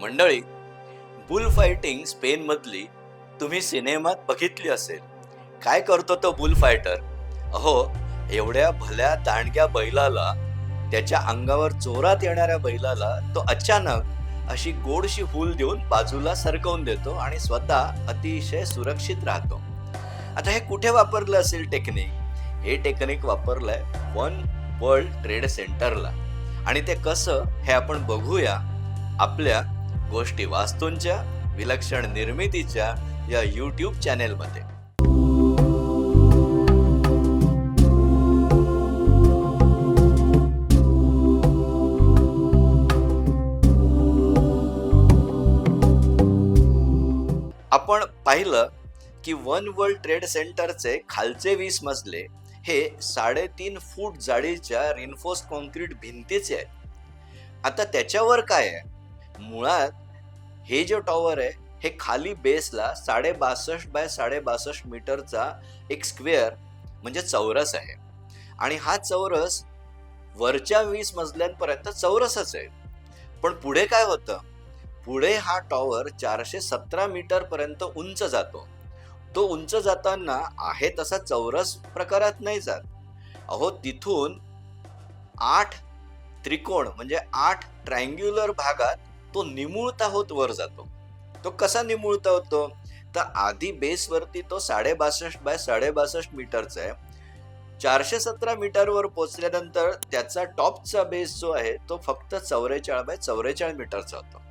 मंडळी boule fighting Spain मधली तुम्ही सिनेमात बघितली असेल. काय करतो तो बुल फायटर अहो एवढ्या भल्या दांडग्या बैलाला त्याच्या अंगावर जोरात येणाऱ्या बैलाला तो अचानक अशी गोडशी फूल देऊन बाजूला सरकवून देतो आणि स्वतः अतिशय सुरक्षित राहतो. आता हे कुठे वापरलं असेल टेक्निक हे टेक्निक वापरलंय वन वर्ल्ड ट्रेड सेंटरला आणि ते कसं हे आपण बघूया आपल्या गोष्टी वास्तूंच्या विलक्षण निर्मितीच्या या यूट्यूब चॅनेलमध्ये आपण पाहिलं की वन वर्ल्ड ट्रेड सेंटरचे खालचे वीस मजले हे साडेतीन फूट जाडीच्या रिन्फोर्स कॉन्क्रीट भिंतीचे आहेत. आता त्याच्यावर काय आहे? मुळात हे जे टॉवर आहे हे खाली बेसला साडे बासष्ट बाय साडे बासष्ट मीटरचा एक स्क्वेअर म्हणजे चौरस आहे. आणि हा चौरस वरच्या वीस मजल्यांपर्यंत चौरसच आहे. पण पुढे काय होतं? पुढे हा टॉवर चारशे सतरा मीटर पर्यंत उंच जातो. तो उंच जाताना आहे तसा चौरस प्रकारात नाही जात. अहो तिथून आठ त्रिकोण म्हणजे आठ ट्रँग्युलर भागात तो निमुळता होत वर जातो. तो कसा निमुळता होतो? तर आधी बेसवरती तो साडे बासष्ट बाय साडे बासष्ट मीटरचा आहे. चारशे सतरा मीटरवर पोचल्यानंतर त्याचा टॉपचा बेस जो आहे तो फक्त चौवेचाळ बाय चौवेचाळीस मीटरचा होतो.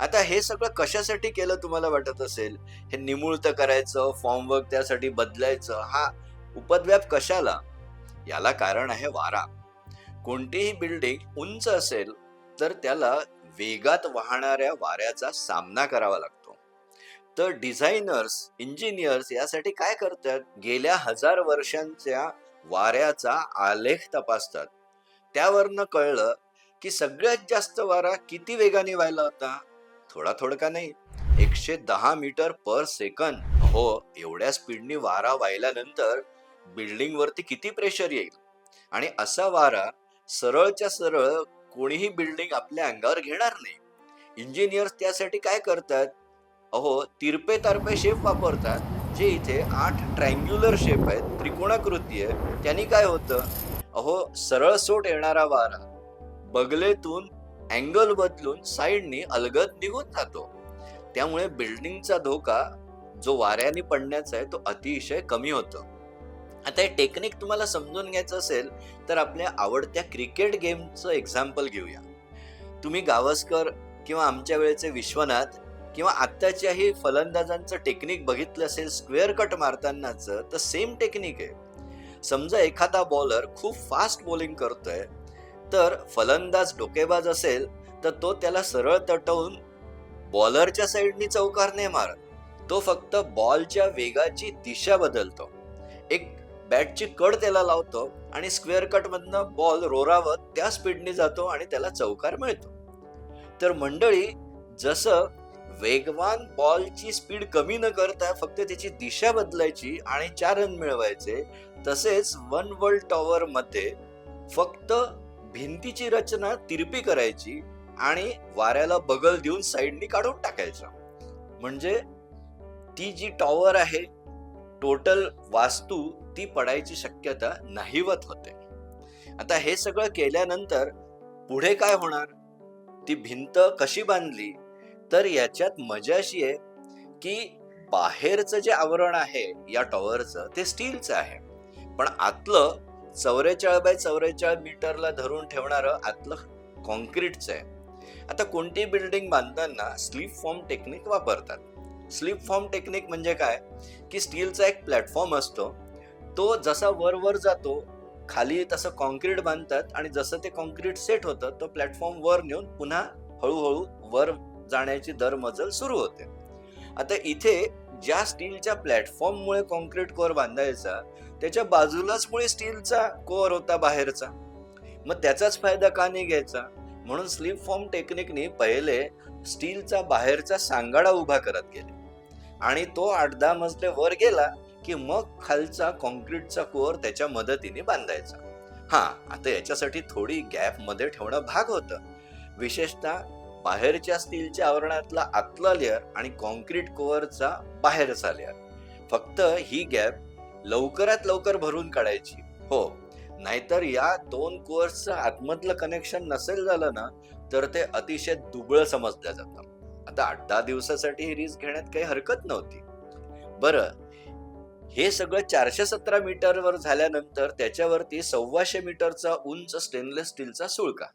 आता हे सगळं कशासाठी केलं तुम्हाला वाटत असेल? हे निमुळतं करायचं फॉर्मवर्क त्यासाठी बदलायचं हा उपद्व्याप कशाला? याला कारण आहे वारा. कोणतीही बिल्डिंग उंच असेल तर त्याला वेगात वाहणाऱ्या वाऱ्याचा सामना करावा लागतो. तर डिझायनर्स इंजिनियर्स यासाठी काय करतात? गेल्या हजार वर्षांच्या वाऱ्याचा आलेख तपासतात. त्यावरनं कळलं की सगळ्यात जास्त वारा किती वेगाने व्हायला होता? थोडा थोडका नाही. एकशे दहा मीटर पर सेकंद. हो एवढ्या स्पीडनी वारा व्हायल्यानंतर बिल्डिंग वरती किती प्रेशर येईल? आणि असा वारा सरळच्या सरळ कोणीही बिल्डिंग आपल्या अंगावर घेणार नाही. इंजिनियर्स त्यासाठी काय करतात? अहो तिरपे तारपे शेप वापरतात जे इथे आठ ट्रँग्युलर शेप आहेत त्रिकोणाकृती आहे त्यांनी काय होतं? अहो सरळ सोट येणारा वारा बगलेतून अँगल बदलून साईडनी अलगद निघून जातो. त्यामुळे बिल्डिंगचा धोका जो वाऱ्याने पडण्याचा आहे तो अतिशय कमी होतो. आता हे टेक्निक तुम्हाला समजून घ्यायचं असेल तर आपल्या आवडत्या क्रिकेट गेमचं एक्झाम्पल घेऊया. तुम्ही गावस्कर किंवा आमच्या वेळेचे विश्वनाथ किंवा आत्ताच्याही फलंदाजांचं टेक्निक बघितलं असेल स्क्वेअर कट मारतानाचं तर सेम टेक्निक आहे. समजा एखादा बॉलर खूप फास्ट बॉलिंग करतोय तर फलंदाज डोकेबाज असेल तर तो त्याला सरळ तटवून बॉलरच्या साईडनी चौकार नाही मारत. तो फक्त बॉलच्या वेगाची दिशा बदलतो. एक बॅटची कड त्याला लावतो आणि स्क्वेअर कट मधनं बॉल रोरावत त्या स्पीडने जातो आणि त्याला चौकार मिळतो. तर मंडळी जसं वेगवान बॉलची स्पीड कमी न करता फक्त त्याची दिशा बदलायची आणि चार रन मिळवायचे तसेच वन वर्ल्ड टॉवर मध्ये फक्त भिंतीची रचना तिरपी करायची आणि वाऱ्याला बगल देऊन साईडनी काढून टाकायचं. म्हणजे ती जी टॉवर आहे टोटल वास्तू ती पडायची शक्यता नाहीवत होते. आता हे सगळं केल्यानंतर पुढे काय होणार? ती भिंत कशी बांधली? तर याच्यात मजा अशी आहे की बाहेरचं जे आवरण आहे या टॉवरचं ते स्टीलचं आहे. पण आतलं चौवेचाळ बाय चौवेचाळ मीटरला धरून ठेवणारं आतलं कॉन्क्रीटचं आहे. आता कोणती बिल्डिंग बांधताना स्लीप फॉर्म टेक्निक वापरतात? स्लीप फॉर्म टेक्निक म्हणजे काय? की स्टीलचा एक प्लॅटफॉर्म असतो. तो जसा वर वर जातो खाली तसं कॉन्क्रीट बांधतात आणि जसं ते कॉन्क्रीट सेट होतं तो प्लॅटफॉर्म वर नेऊन पुन्हा हळूहळू वर जाण्याची दरमजल सुरू होते. आता इथे ज्या स्टीलच्या प्लॅटफॉर्ममुळे कॉन्क्रीट कोअर बांधायचा त्याच्या बाजूलाच मुळे स्टीलचा कोअर होता बाहेरचा. मग त्याचाच फायदा का नाही घ्यायचा? म्हणून स्लीप फॉर्म टेक्निकने पहिले स्टीलचा बाहेरचा सांगाडा उभा करत गेले. आणि तो आठ दहा मजले वर गेला की मग खालचा कॉन्क्रीटचा कोअर त्याच्या मदतीने बांधायचा. हा आता याच्यासाठी थोडी गॅपमध्ये ठेवणं भाग होतं. विशेषतः बाहेरच्या स्टीलच्या आवरणातला आतला लेअर आणि कॉन्क्रीट कोअरचा बाहेरचा लेअर. फक्त ही गॅप लवकरात लवकर भरून काढायची. हो नाहीतर या दोन कोअर्सचं आतमधलं कनेक्शन नसेल झालं ना तर ते अतिशय दुबळं समजलं जातं. आता आठ दहा दिवसासाठी ही रिस्क घेण्यात काही हरकत नव्हती. बरं हे सगळं चारशे सतरा मीटरवर झाल्यानंतर त्याच्यावरती सव्वाशे मीटरचा उंच स्टेनलेस स्टीलचा सुळका.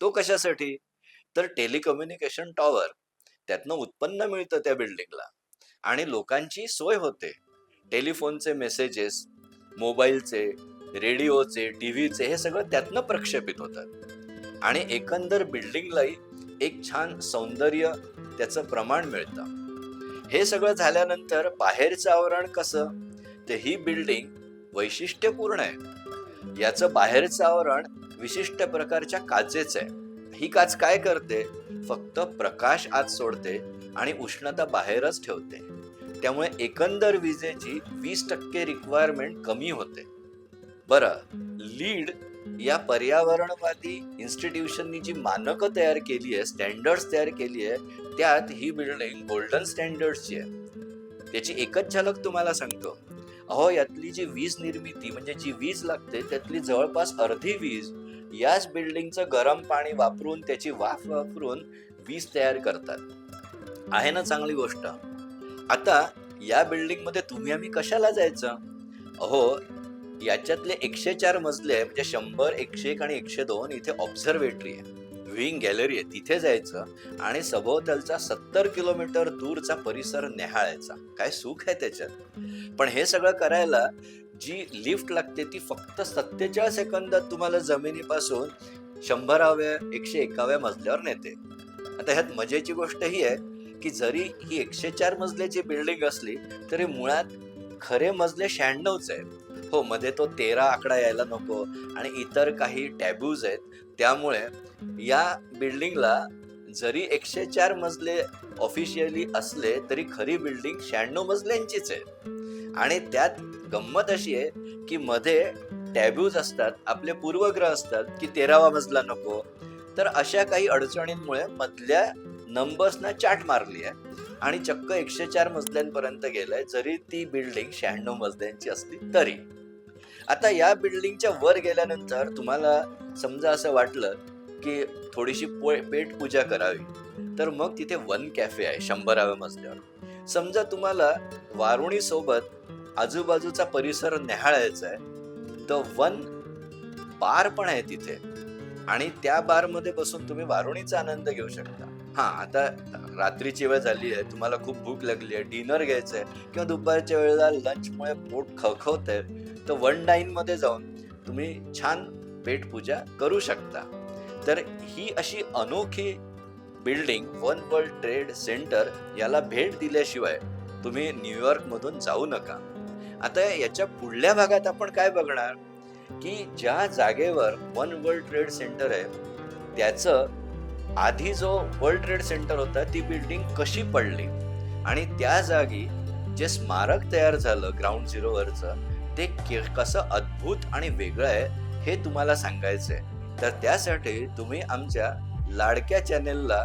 तो कशासाठी? तर टेलिकम्युनिकेशन टॉवर त्यातनं उत्पन्न मिळतं त्या बिल्डिंगला आणि लोकांची सोय होते. टेलिफोनचे मेसेजेस मोबाईलचे रेडिओचे टीव्हीचे हे सगळं त्यातनं प्रक्षेपित होतात. आणि एकंदर बिल्डिंगलाही एक छान सौंदर्य त्याचं प्रमाण मिळतं. हे सगळं झाल्यानंतर बाहेरचं आवरण कसं? तर ही बिल्डिंग वैशिष्ट्यपूर्ण आहे. याचं बाहेरचं आवरण विशिष्ट प्रकारच्या काचेचं आहे. ही काच काय करते? फक्त प्रकाश आत सोडते आणि उष्णता बाहेरच ठेवते. त्यामुळे एकंदर विजेची वीस टक्के रिक्वायरमेंट कमी होते. बरं लीड या पर्यावरणवादी इन्स्टिट्यूशननी जी मानकं तयार केली आहे स्टँडर्ड्स तयार केली आहे त्यात ही बिल्डिंग गोल्डन स्टँडर्डची आहे. त्याची एकच झलक तुम्हाला सांगतो. अहो यातली जी वीज निर्मिती म्हणजे जी वीज लागते त्यातली जवळपास अर्धी वीज याच बिल्डिंगचं गरम पाणी वापरून त्याची वाफ वापरून वीज तयार करतात. आहे ना चांगली गोष्ट. आता या बिल्डिंगमध्ये तुम्ही आम्ही कशाला जायचं? अहो याच्यातले एकशे चार मजले आहे म्हणजे शंभर एकशे एक आणि एकशे दोन इथे ऑब्झर्वेटरी आहे. विंग गॅलरी आहे तिथे जायचं आणि सभोवतालचा सत्तर किलोमीटर दूरचा परिसर न्याहाळायचा. काय सुख आहे त्याच्यात. पण हे सगळं करायला जी लिफ्ट लागते ती फक्त सत्तेचाळीस सेकंदात तुम्हाला जमिनीपासून शंभराव्या एकशे एकाव्या मजल्यावर नेते. आता ह्यात मजेची गोष्ट ही आहे की जरी ही एकशे चार मजल्याची बिल्डिंग असली तरी मुळात खरे मजले शहाण्णवच आहेत. हो मध्ये तो तेरा आकडा यायला नको आणि इतर काही टॅब्यूज आहेत त्यामुळे या बिल्डिंगला जरी एकशे चार मजले ऑफिशियली असले तरी खरी बिल्डिंग शहाण्णव मजल्यांचीच आहे. आणि त्यात गंमत अशी आहे की मध्ये टॅब्यूज असतात आपले पूर्वग्रह असतात की तेरावा मजला नको. तर अशा काही अडचणींमुळे मधल्या नंबर्सना चाट मारली आहे आणि चक्क एकशे चार मजल्यांपर्यंत गेलाय जरी ती बिल्डिंग शहाण्णव मजल्यांची असली तरी. आता या बिल्डिंगच्या वर गेल्यानंतर तुम्हाला समजा असं वाटलं की थोडीशी पो पेट पूजा करावी तर मग तिथे वन कॅफे आहे शंभराव्या मजल्यावर. समजा तुम्हाला वारुणीसोबत आजूबाजूचा परिसर न्याहाळायचा आहे तर वन बार पण आहे तिथे. आणि त्या बारमध्ये बसून तुम्ही वारुणीचा आनंद घेऊ शकता. हां आता रात्रीची वेळ झाली आहे. तुम्हाला खूप भूक लागली आहे. डिनर घ्यायचं आहे. किंवा दुपारच्या वेळेला लंचमुळे पोट खवखवत आहे तर वन डाईनमध्ये जाऊन तुम्ही छान पेटपूजा करू शकता. तर ही अशी अनोखी building one world trade centre याला भेट दिल्याशिवाय तुम्ही न्यूयॉर्कमधून जाऊ नका. आता याच्या पुढल्या भागात आपण काय बघणार? की ज्या जागेवर वन वर्ल्ड ट्रेड सेंटर आहे त्याचं आधी जो वर्ल्ड ट्रेड सेंटर होता ती बिल्डिंग कशी पडली? आणि त्या जागी जे स्मारक तयार झालं ग्राउंड झिरोवरचं ते के- कसं अद्भुत आणि वेगळं आहे हे तुम्हाला सांगायचंय. तर त्यासाठी तुम्ही आमच्या लाडक्या चॅनेलला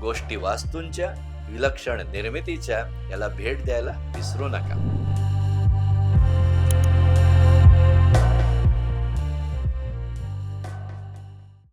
गोष्टी वास्तूंच्या विलक्षण निर्मितीच्या याला भेट द्यायला विसरू नका.